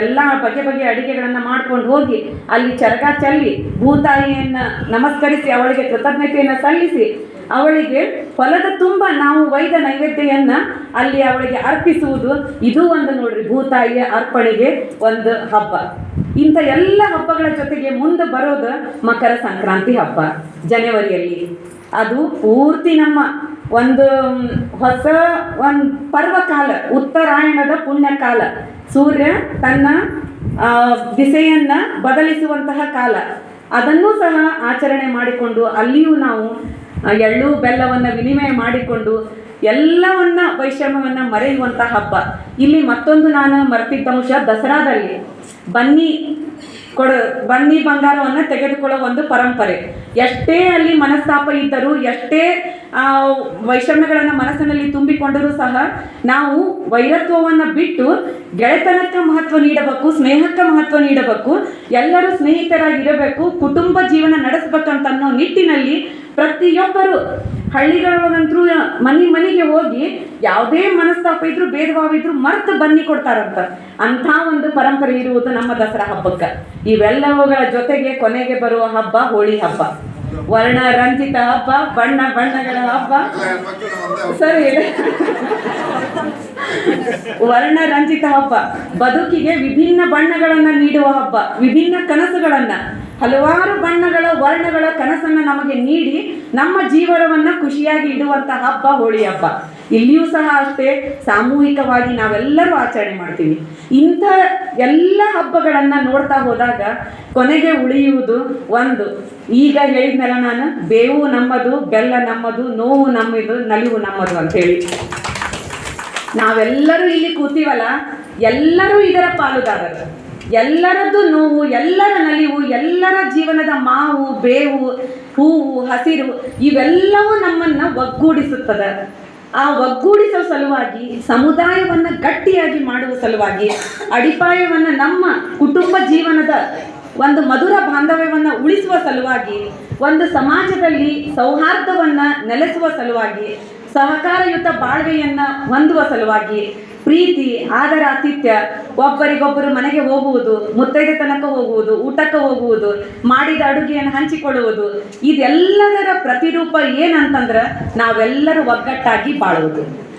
ಎಲ್ಲ ಬಗೆ ಬಗೆಯ ಅಡಿಗೆಗಳನ್ನು ಮಾಡ್ಕೊಂಡು ಹೋಗಿ ಅಲ್ಲಿ ಚರಕ ಚೆಲ್ಲಿ ಭೂತಾಯಿಯನ್ನು ನಮಸ್ಕರಿಸಿ, ಅವಳಿಗೆ ಕೃತಜ್ಞತೆಯನ್ನು ಸಲ್ಲಿಸಿ, ಅವಳಿಗೆ ಹೊಲದ ತುಂಬ ನಾವು ವೈದ ನೈವೇದ್ಯವನ್ನು ಅಲ್ಲಿ ಅವಳಿಗೆ ಅರ್ಪಿಸುವುದು. ಇದು ಒಂದು ನೋಡ್ರಿ, ಭೂತಾಯಿಯ ಅರ್ಪಣೆಗೆ ಒಂದು ಹಬ್ಬ. ಇಂಥ ಎಲ್ಲ ಹಬ್ಬಗಳ ಜೊತೆಗೆ ಮುಂದೆ ಬರೋದು ಮಕರ ಸಂಕ್ರಾಂತಿ ಹಬ್ಬ, ಜನವರಿಯಲ್ಲಿ. ಅದು ಪೂರ್ತಿ ನಮ್ಮ ಒಂದು ಹೊಸ ಒಂದು ಪರ್ವಕಾಲ, ಉತ್ತರಾಯಣದ ಪುಣ್ಯಕಾಲ. ಸೂರ್ಯ ತನ್ನ ದಿಸೆಯನ್ನು ಬದಲಿಸುವಂತಹ ಕಾಲ. ಅದನ್ನು ಸಹ ಆಚರಣೆ ಮಾಡಿಕೊಂಡು ಅಲ್ಲಿಯೂ ನಾವು ಎಳ್ಳು, ಬೆಲ್ಲವನ್ನು ವಿನಿಮಯ ಮಾಡಿಕೊಂಡು ಎಲ್ಲವನ್ನ ವೈಷಮ್ಯವನ್ನು ಮರೆಯುವಂಥ ಹಬ್ಬ. ಇಲ್ಲಿ ಮತ್ತೊಂದು ನಾನು ಮರೆತಿದ್ದ ಅಂಶ ದಸರಾದಲ್ಲಿ ಬನ್ನಿ. ಕೊಡ, ಬನ್ನಿ ಬಂಗಾರವನ್ನು ತೆಗೆದುಕೊಳ್ಳೋ ಒಂದು ಪರಂಪರೆ. ಎಷ್ಟೇ ಅಲ್ಲಿ ಮನಸ್ತಾಪ ಇದ್ದರೂ, ಎಷ್ಟೇ ವೈಷಮ್ಯಗಳನ್ನು ಮನಸ್ಸಿನಲ್ಲಿ ತುಂಬಿಕೊಂಡರೂ ಸಹ ನಾವು ವೈರತ್ವವನ್ನು ಬಿಟ್ಟು ಗೆಳೆತನಕ್ಕೆ ಮಹತ್ವ ನೀಡಬೇಕು, ಸ್ನೇಹಕ್ಕೆ ಮಹತ್ವ ನೀಡಬೇಕು, ಎಲ್ಲರೂ ಸ್ನೇಹಿತರಾಗಿರಬೇಕು, ಕುಟುಂಬ ಜೀವನ ನಡೆಸಬೇಕಂತ ಅನ್ನೋ ನಿಟ್ಟಿನಲ್ಲಿ ಪ್ರತಿಯೊಬ್ಬರು ಹಳ್ಳಿಗಳಂತರೂ ಮನೆ ಮನೆಗೆ ಹೋಗಿ ಯಾವುದೇ ಮನಸ್ತಾಪ ಇದ್ರು ಭೇದ ಭಾವ ಇದ್ರು ಮರ್ತು ಬನ್ನಿ ಕೊಡ್ತಾರಂತ. ಅಂಥ ಒಂದು ಪರಂಪರೆ ಇರುವುದು ನಮ್ಮ ದಸರಾ ಹಬ್ಬಕ್ಕೆ. ಇವೆಲ್ಲವುಗಳ ಜೊತೆಗೆ ಕೊನೆಗೆ ಬರುವ ಹಬ್ಬ ಹೋಳಿ ಹಬ್ಬ. ವರ್ಣ ರಂಜಿತ ಹಬ್ಬ, ಬಣ್ಣ ಬಣ್ಣಗಳ ಹಬ್ಬ. ಸರಿ. ವರ್ಣ ರಂಜಿತ ಹಬ್ಬ. ಬದುಕಿಗೆ ವಿಭಿನ್ನ ಬಣ್ಣಗಳನ್ನ ನೀಡುವ ಹಬ್ಬ, ವಿಭಿನ್ನ ಕನಸುಗಳನ್ನ. ಹಲವಾರು ಬಣ್ಣಗಳ ವರ್ಣಗಳ ಕನಸನ್ನ ನಮಗೆ ನೀಡಿ ನಮ್ಮ ಜೀವನವನ್ನ ಖುಷಿಯಾಗಿ ಇಡುವಂಥ ಹಬ್ಬ, ಹೋಳಿ ಹಬ್ಬ. ಇಲ್ಲಿಯೂ ಸಹ ಅಷ್ಟೇ, ಸಾಮೂಹಿಕವಾಗಿ ನಾವೆಲ್ಲರೂ ಆಚರಣೆ ಮಾಡ್ತೀವಿ. ಇಂಥ ಎಲ್ಲ ಹಬ್ಬಗಳನ್ನು ನೋಡ್ತಾ ಹೋದಾಗ ಕೊನೆಗೆ ಉಳಿಯುವುದು ಒಂದು. ಈಗ ಹೇಳಿದ್ನಲ್ಲ ನಾನು, ಬೇವು ನಮ್ಮದು, ಬೆಲ್ಲ ನಮ್ಮದು, ನೋವು ನಮ್ಮದು, ನಲಿವು ನಮ್ಮದು ಅಂತ ಹೇಳಿ ನಾವೆಲ್ಲರೂ ಇಲ್ಲಿ ಕೂತೀವಲ್ಲ, ಎಲ್ಲರೂ ಇದರ ಪಾಲುದಾರರು. ಎಲ್ಲರದ್ದು ನೋವು, ಎಲ್ಲರ ನಲಿವು, ಎಲ್ಲರ ಜೀವನದ ಮಾವು, ಬೇವು, ಹೂವು, ಹಸಿರು, ಇವೆಲ್ಲವೂ ನಮ್ಮನ್ನ ಒಗ್ಗೂಡಿಸುತ್ತದೆ. ಆ ಒಗ್ಗೂಡಿಸುವ ಸಲುವಾಗಿ, ಸಮುದಾಯವನ್ನ ಗಟ್ಟಿಯಾಗಿ ಮಾಡುವ ಸಲುವಾಗಿ, ಅಡಿಪಾಯವನ್ನ ನಮ್ಮ ಕುಟುಂಬ ಜೀವನದ ಒಂದು ಮಧುರ ಬಾಂಧವ್ಯವನ್ನು ಉಳಿಸುವ ಸಲುವಾಗಿ, ಒಂದು ಸಮಾಜದಲ್ಲಿ ಸೌಹಾರ್ದವನ್ನು ನೆಲೆಸುವ ಸಲುವಾಗಿ, ಸಹಕಾರಯುತ ಬಾಳ್ವೆಯನ್ನ ಹೊಂದುವ ಸಲುವಾಗಿ ಪ್ರೀತಿ, ಆದರ ಆತಿಥ್ಯ ಒಬ್ಬರಿಗೊಬ್ಬರು ಮನೆಗೆ ಹೋಗುವುದು, ಮುತ್ತೈದೆ ತನಕ ಹೋಗುವುದು, ಊಟಕ್ಕೆ ಹೋಗುವುದು, ಮಾಡಿದ ಅಡುಗೆಯನ್ನು ಹಂಚಿಕೊಳ್ಳುವುದು, ಇದೆಲ್ಲದರ ಪ್ರತಿರೂಪ ಏನಂತಂದ್ರೆ ನಾವೆಲ್ಲರೂ ಒಗ್ಗಟ್ಟಾಗಿ ಬಾಳುವುದು.